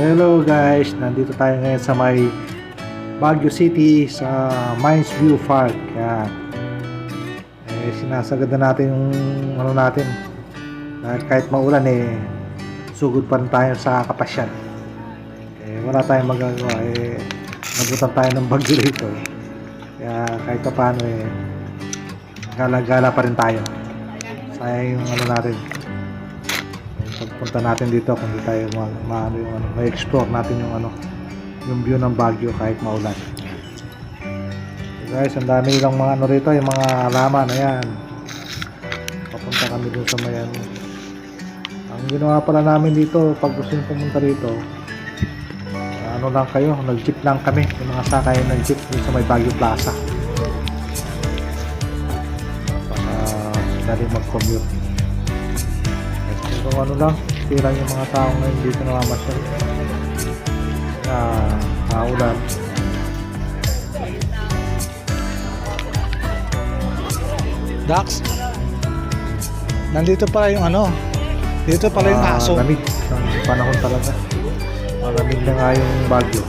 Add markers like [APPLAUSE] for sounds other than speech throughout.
Hello guys, nandito tayo ngayon sa may Baguio City sa Mines View Park. Yan. Eh, sinasagad na natin yung ano natin. Dahil kahit maulan eh, sugod pa rin tayo sa kapasyan. Eh, wala tayong magagawa eh, nabutan tayo ng bagyo rito. Kaya kahit pa paano eh, gala-gala pa rin tayo. Sayang yung ano natin, pagpunta natin dito kung di tayo ma, ma ano yung ma-explore natin yung ano yung view ng Baguio kahit maulan. So guys, ang dami lang mga ano rito, yung mga halaman, ayan. Papunta kami dun sa may ano. Ang ginawa pala namin dito, pag gusto nyo pumunta rito, ano lang kayo, nag-jeep lang kami, yung mga sakay ng jeep dun sa may Baguio Plaza. Para dali mag-commute. So ano lang, tirang yung mga tao ngayon dito namamasyal. Na kaulan. Dax, nandito pala yung ano, dito pala yung Ah, aso. Lamig ng panahon talaga. Malamig na nga yung Baguio.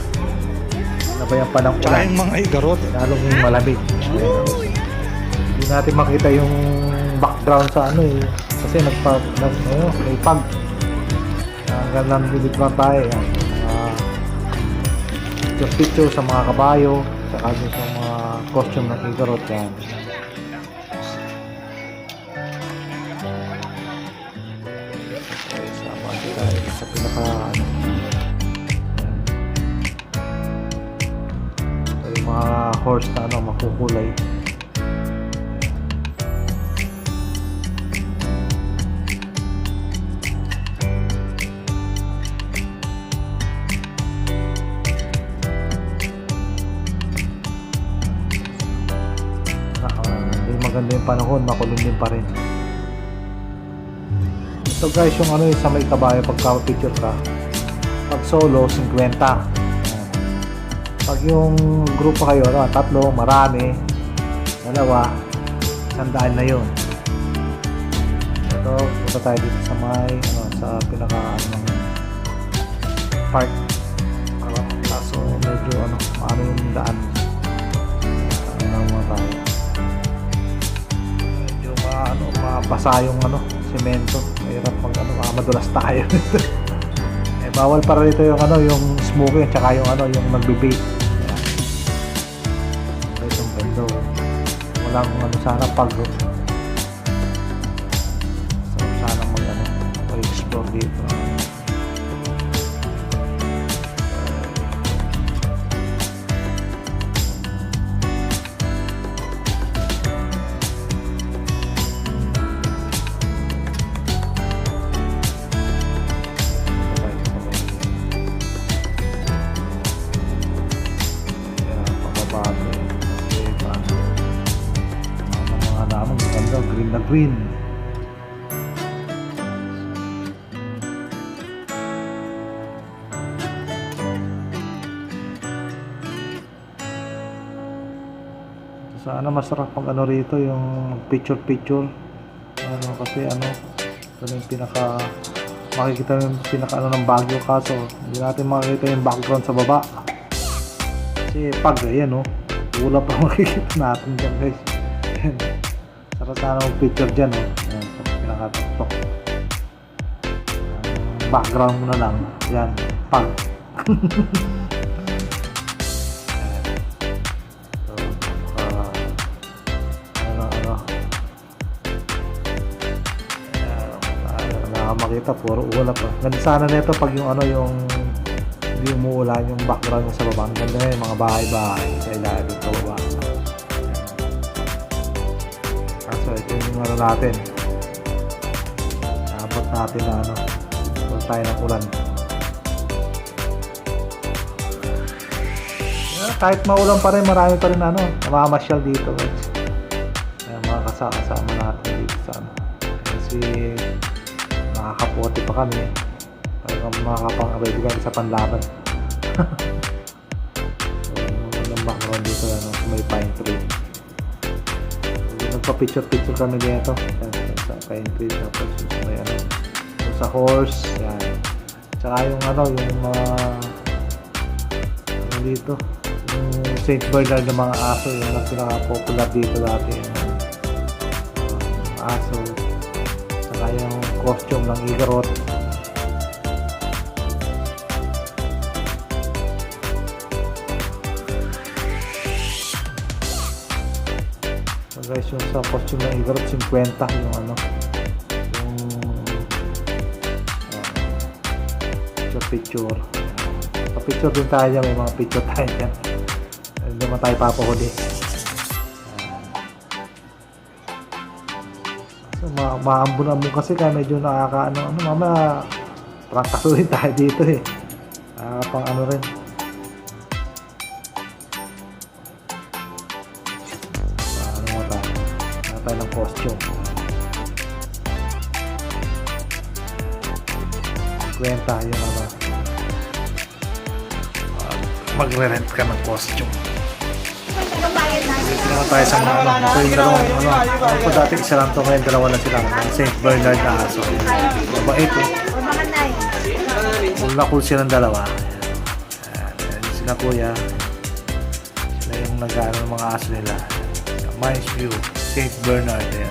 Ano ba yung panahon Tsaka ulan? yung mga igarot. Lalong malamig. Hindi natin makita yung background sa ano eh. Kasi nagpa, nag, ano, may pag. Hanggang lang nilitran tayo. Yan. Uh, picture picture sa mga kabayo. Saka dun sa mga costume ng Igarot. Yan. Okay, sama tayo sa pinaka ano. Yung mga horse na ano, makukulay. Maganda yung panahon, makulimlim pa rin. Ito guys, yung ano yung sa may kabayo pagka picture ka. Pag solo, 50. Ayan. Pag yung grupo kayo, ano, tatlo, marami, dalawa, sandaan na yun. Ito, punta tayo dito sa may, ano, sa pinaka, ano, park. Ano, kaso medyo, ano, maano yung daan. Mabasa yung, ano, semento. Mahirap mag, ano, madulas tayo. [LAUGHS] eh, bawal para rito yung, ano, yung smoking, tsaka yung, ano, yung nagbe-vape. Ayan. Ito itong bendo. Walang, ano, sana pag, Sarap sana mag, ano, mag-explore dito. Green sana masarap pag ano rito yung picture picture ano kasi ano ito pinaka makikita yung pinaka ano ng Baguio. Kaso hindi natin makikita yung background sa baba. Kasi pag ayan oh wala pa [LAUGHS] makikita natin dyan guys. Sarap sana mag picture dyan oh ayan sa pinakatuktok background mo na lang yan pag So, ah, ano, ano. Ayan, makita, puro ulap ah. Ganda sana nito pag yung ano yung hindi umuulan yung background niya sa baba. Ang ganda yun, mga bahay-bahay sa ilalim natin. Abot natin na ano. Wala tayo ng ulan. Yeah, kahit maulan pa rin, marami pa rin ano, namamasyal dito guys. Ayan, mga kasama natin dito sa ano. Kasi nakakapote pa kami. Talagang makakapang-abay kami sa panlaban. [LAUGHS] so, magandang background dito ano, may pine tree. Nagpa-picture-picture kami dito. Sa pine tree. Tapos may ano, sa horse. Yan. Tsaka yung ano, yung mga ano dito, yung St. Bernard ng mga aso, yung ang pinaka-popular dito dati. Yung, uh, aso. Tsaka yung costume ng Igarot. Guys, sa costume ng Igarot, 50 yung ano, yung uh, picture picture. Pa-picture din tayo may mga picture tayo dyan. Hindi naman tayo papahuli. So, ma maambon-ambon kasi kaya medyo nakakaano, ano, mama, prangkasuhin tayo dito eh. Ah, pang ano rin. Tayo ng costume. Kwenta yung ano. Ah, magre-rent ka ng costume. Dito naman tayo sa mga ano. Ito yung dalawang ano. Po dati isa lang to ngayon dalawa na sila. Mga St. Bernard na aso. Mabait eh. Cool na cool silang dalawa. Ayan, sila kuya. Sila yung nag-ano ng mga aso nila. Mines View, St. Bernard. Ayan.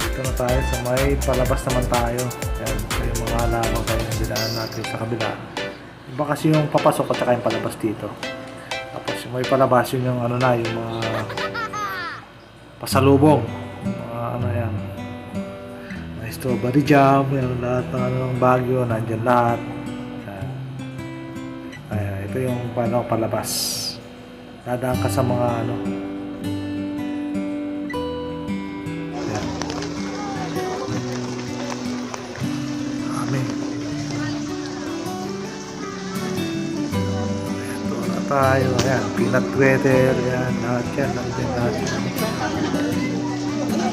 Dito na tayo sa may palabas naman tayo. Ayan, ito yung mga halaman kayo yung dinaan natin sa kabila. Iba kasi yung papasok at saka yung palabas dito. Tapos yung may palabas yun yung ano na, yung mga pasalubong. Mga ano yan. Strawberry jam, yung lahat ng ano ng bagyo, nandyan lahat. Ayan. Ito yung paano palabas. Dadaan ka sa mga ano. Ayan. Dami. Ito na tayo. Ayan, peanut butter. Ayan, lahat yan. Nandiyan lahat yan.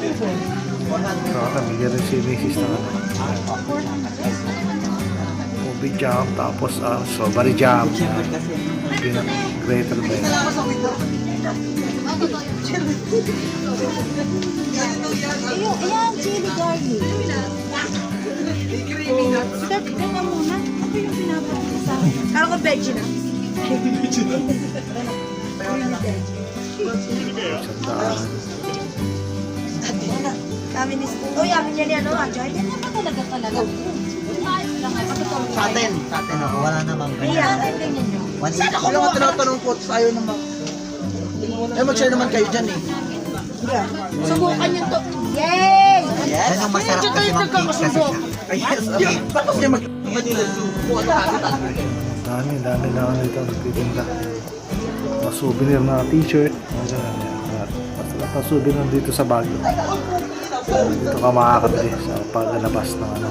Ito, namigyan rin si Mrs. na ano. Movie jam, tapos ah, strawberry jam. Ayan. Peanut grater ba? Ayun, ayan, chili garlic. Start ka na muna. Ako yung pinapakita sa akin. Kala ko veggie na. Sandaan. Kami ni Oh, yamin niya niya, no? Andiyan. Yan naman talaga talaga. Sa atin, sa atin ako, wala namang Iya, ganyan. ganyan. One eighty. Kaya nga tinatanong ko, ayaw naman. Eh, mag-share naman kayo dyan eh. Subukan nyo to. Yay! Yes. Yan yung masarap kasi mag-cake kasi siya. Yes. Ba't kasi mag... Dami, dami na ano dito nagtitinda. Mga souvenir na t-shirt. Mga yan. Basta lahat ng souvenir dito sa Baguio. Dito ka makakabili sa paglalabas ng ano.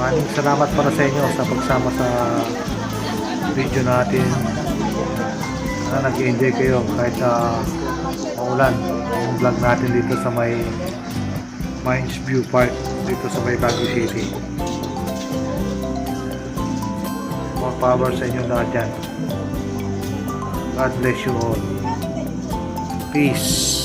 Maraming salamat para sa inyo sa pagsama sa video natin. Na nag-enjoy kayo kahit sa maulan. Yung vlog natin dito sa may Mines View Park dito sa may Baguio City. More power sa inyo lahat dyan. God bless you all. Peace.